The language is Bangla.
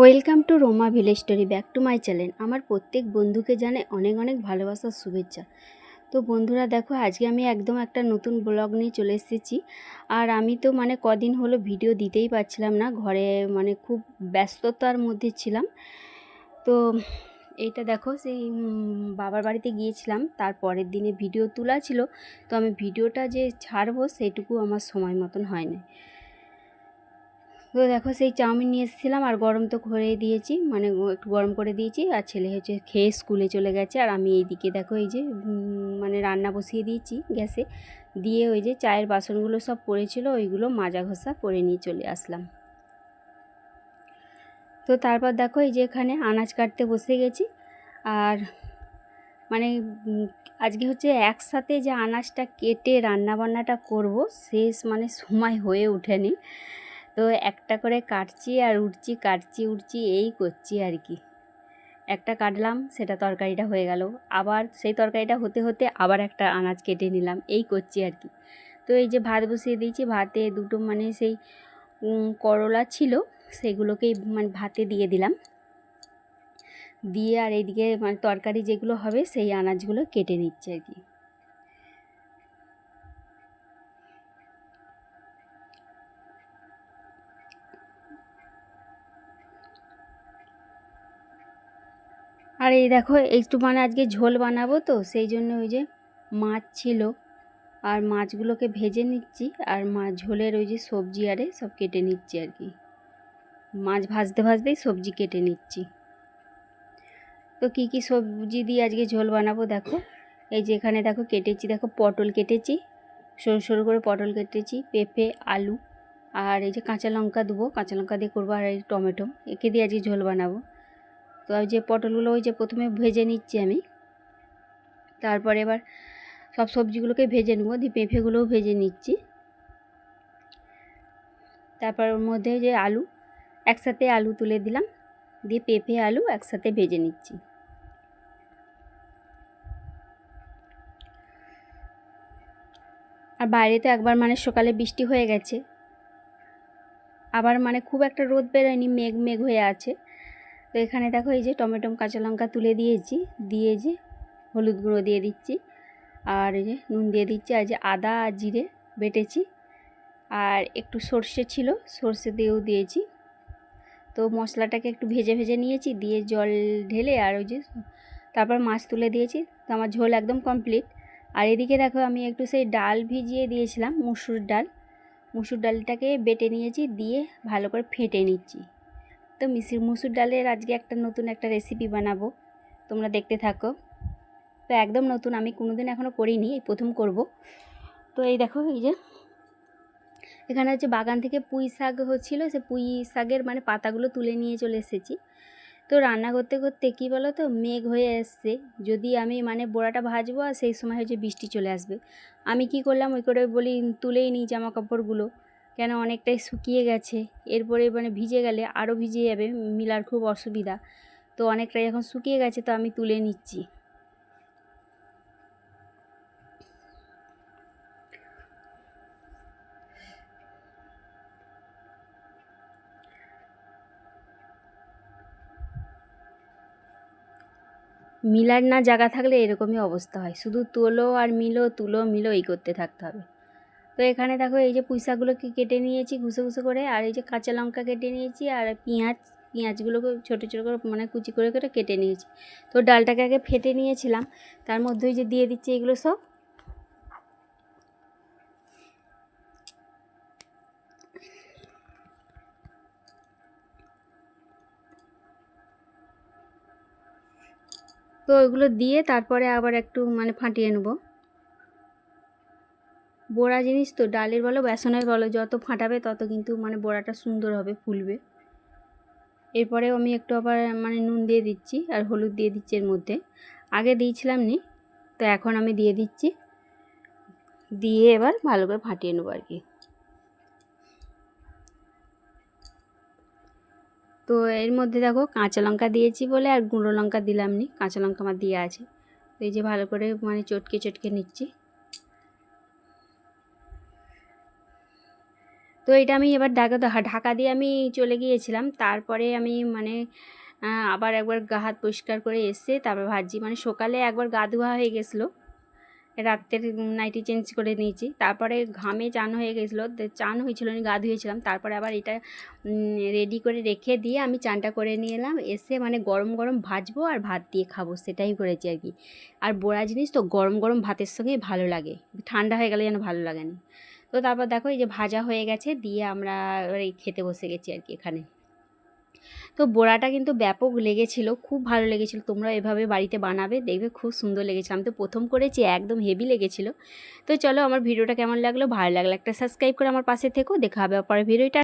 Welcome to Roma village story, back to my channel. আমার প্রত্যেক বন্ধুকে জানে অনেক অনেক ভালোবাসার শুভেচ্ছা। তো বন্ধুরা, দেখো, আজকে আমি একদম একটা নতুন ব্লগ নিয়ে চলে এসেছি। আর আমি তো মানে কদিন হলো ভিডিও দিতেই পারছিলাম না, ঘরে মানে খুব ব্যস্ততার মধ্যে ছিলাম। তো এইটা দেখো, সেই বাবার বাড়িতে গিয়েছিলাম, তার পরের দিনে ভিডিও তোলা ছিল। তো আমি ভিডিওটা যে ছাড়বো সেইটুকু আমার সময় মতন হয়নি তো দেখো সেই চাউমিন নিয়ে এসেছিলাম আর গরম তো করে দিয়েছি মানে একটু গরম করে দিয়েছি আর ছেলে হচ্ছে খেয়ে স্কুলে চলে গেছে আর আমি এইদিকে দেখো এই যে মানে রান্না বসিয়ে দিয়েছি গ্যাসে, দিয়ে ওই যে চায়ের বাসনগুলো সব পড়েছিল, ওইগুলো মাজা ঘষা করে নিয়ে চলে আসলাম। তো তারপর দেখো এই যে এখানে আনাজ কাটতে বসে গেছি আর মানে আজকে হচ্ছে একসাথে যে আনাজটা কেটে রান্না বান্নাটা করব, শেষ মানে সময় হয়ে ওঠেনি। তো একটা করে কাটছি আর উঠছি কাটছি উঠছি এই করছি আর কি। একটা কাটলাম, সেটা তরকারিটা হয়ে গেল। আবার সেই তরকারিটা হতে হতে আবার একটা আনাজ কেটে নিলাম, এই করছি আর কি। তো এই যে ভাত বসিয়ে দিয়েছি, ভাতে দুটো মানে সেই করলা ছিল, সেগুলোকেই মানে ভাতে দিয়ে দিলাম। দিয়ে আর এইদিকে মানে তরকারি যেগুলো হবে, সেই আনাজগুলো কেটে নিচ্ছে আর কি। আর এই দেখো, একটু মানে আজকে ঝোল বানাবো তো, সেই জন্য ওই যে মাছ ছিল। আর মাছগুলোকে ভেজে নিচ্ছি, আর মাছ ঝোলের ওই যে সবজি আরে সব কেটে নিচ্ছি আর কি। মাছ ভাজতে ভাজতেই সবজি কেটে নিচ্ছি। তো কী কী সবজি দিয়ে আজকে ঝোল বানাবো দেখো। এই যে এখানে দেখো কেটেছি, দেখো পটল কেটেছি, সরু সরু করে পটল কেটেছি, পেঁপে, আলু, আর এই যে কাঁচা লঙ্কা দেবো, কাঁচা লঙ্কা দিয়ে করব আর এই টমেটো। একে দিয়ে আজকে ঝোল বানাবো। তো ওই যে পটলগুলো ওই যে প্রথমে ভেজে নিচ্ছি আমি। তারপরে এবার সব সবজিগুলোকে ভেজে নেব, দিয়ে পেঁপেগুলোও ভেজে নিচ্ছি। তারপর ওর মধ্যে যে আলু, একসাথে আলু তুলে দিলাম, দিয়ে পেঁপে, আলু একসাথে ভেজে নিচ্ছি। আর বাইরে তো একবার মানে সকালে বৃষ্টি হয়ে গেছে। আবার মানে খুব একটা রোদ বেরোয়নি, মেঘ মেঘ হয়ে আছে। তো এখানে দেখো এই যে টমেটো, কাঁচা লঙ্কা তুলে দিয়েছি, দিয়ে যে হলুদ গুঁড়ো দিয়ে দিচ্ছি, আর এই যে নুন দিয়ে দিচ্ছি, আর যে আদা আর জিরে বেটেছি, আর একটু সর্ষে ছিল, সর্ষে দিয়েও দিয়েছি। তো মশলাটাকে একটু ভেজে ভেজে নিয়েছি, দিয়ে জল ঢেলে আর ওই যে তারপর মাছ তুলে দিয়েছি, তো আমার ঝোল একদম কমপ্লিট। আর এদিকে দেখো আমি একটু সেই ডাল ভিজিয়ে দিয়েছিলাম, মুসুর ডাল। মুসুর ডালটাকে বেটে নিয়েছি, দিয়ে ভালো করে ফেটে নিচ্ছি। তো মিশির মুসুর ডালের আজকে একটা নতুন একটা রেসিপি বানাবো। তোমরা দেখতে থাকো। তো একদম নতুন, আমি কোনোদিন এখনও করিনি, এই প্রথম করব। তো এই দেখো, এই যে। এখানে হচ্ছে বাগান থেকে পুঁই শাক হচ্ছিল, সে পুঁই শাকের মানে পাতাগুলো তুলে নিয়ে চলে এসেছি। তো রান্না করতে করতে কী বলো তো মেঘ হয়ে এসছে। যদি আমি মানে বড়াটা ভাজবো, আর সেই সময় হচ্ছে বৃষ্টি চলে আসবে। আমি কি করলাম, ওই করে বলি, তুলেই নিই জামা কাপড়গুলো কেন অনেকটাই শুকিয়ে গেছে? এরপরে মানে ভিজে গেলে আরও ভিজে যাবে, মিলার খুব অসুবিধা। তো অনেকটাই এখন শুকিয়ে গেছে, তো আমি তুলে নিচ্ছি। মিলার না জায়গা থাকলে এরকমই অবস্থা হয়। শুধু তোলো আর মিলো, তুলো, মিলো, এই করতে থাকতে হবে। তো এখানে দেখো এই যে পুঁইশাকগুলোকে কেটে নিয়েছি ঘুষে ঘুষে করে, আর এই যে কাঁচা লঙ্কা কেটে নিয়েছি, আর পেঁয়াজ, পেঁয়াজগুলোকে ছোটো ছোটো করে মানে কুচি করে করে কেটে নিয়েছি। তো ডালটাকে আগে ফেটে নিয়েছিলাম, তার মধ্যে ওই যে দিয়ে দিচ্ছি এগুলো সব। তো ওইগুলো দিয়ে তারপরে আবার একটু মানে ফাটিয়ে নেব। বড়া জিনিস তো, ডালের বলো, বেসনের বলো, যত ফাটাবে তত কিন্তু মানে বড়াটা সুন্দর হবে, ফুলবে। এরপরে আমি একটু আবার মানে নুন দিয়ে দিচ্ছি আর হলুদ দিয়ে দিচ্ছি এর মধ্যে। আগে দিয়েছিলাম নি, তো এখন আমি দিয়ে দিচ্ছি। দিয়ে এবার ভালো করে ফাটিয়ে নেব আর কি। তো এর মধ্যে দেখো কাঁচা লঙ্কা দিয়েছি বলে আর গুঁড়ো লঙ্কা দিলাম নি, কাঁচা লঙ্কা আমার দিয়ে আছে। তো এই যে ভালো করে মানে চটকে চটকে নিচ্ছি। তো এটা আমি এবার ঢাকা ঢাকা দিয়ে আমি চলে গিয়েছিলাম। তারপরে আমি মানে আবার একবার গা হাত পরিষ্কার করে এসে তারপর ভাজি মানে সকালে একবার গা ধোয়া হয়ে গেছিল। রাত্রের নাইটি চেঞ্জ করে নিয়েছি। তারপরে ঘামে চান হয়ে গেছিল। চান হয়েছিল গা ধুয়েছিলাম। তারপরে আবার এটা রেডি করে রেখে দিয়ে আমি চানটা করে নিয়ে এলাম। এসে মানে গরম গরম ভাজবো আর ভাত দিয়ে খাব, সেটাই করেছি আর কি। আর বড়া জিনিস তো গরম গরম ভাতের সঙ্গে ভালো লাগে। ঠান্ডা হয়ে গেলে যেন ভালো লাগে না। তো তারপর দেখো এই যে ভাজা হয়ে গেছে, দিয়ে আমরা এই খেতে বসে গেছি আর কি এখানে। তো বোড়াটা কিন্তু ব্যাপক লেগেছিল, খুব ভালো লেগেছিল। তোমরা এভাবে বাড়িতে বানাবে, দেখবে খুব সুন্দর লেগেছে। আমি তো প্রথম করেছি, একদম হেভি লেগেছিল। তো চলো আমার ভিডিওটা কেমন লাগল? ভালো লাগল একটা সাবস্ক্রাইব করে আমার পাশে থেকো। দেখা হবে পরে ভিডিওটা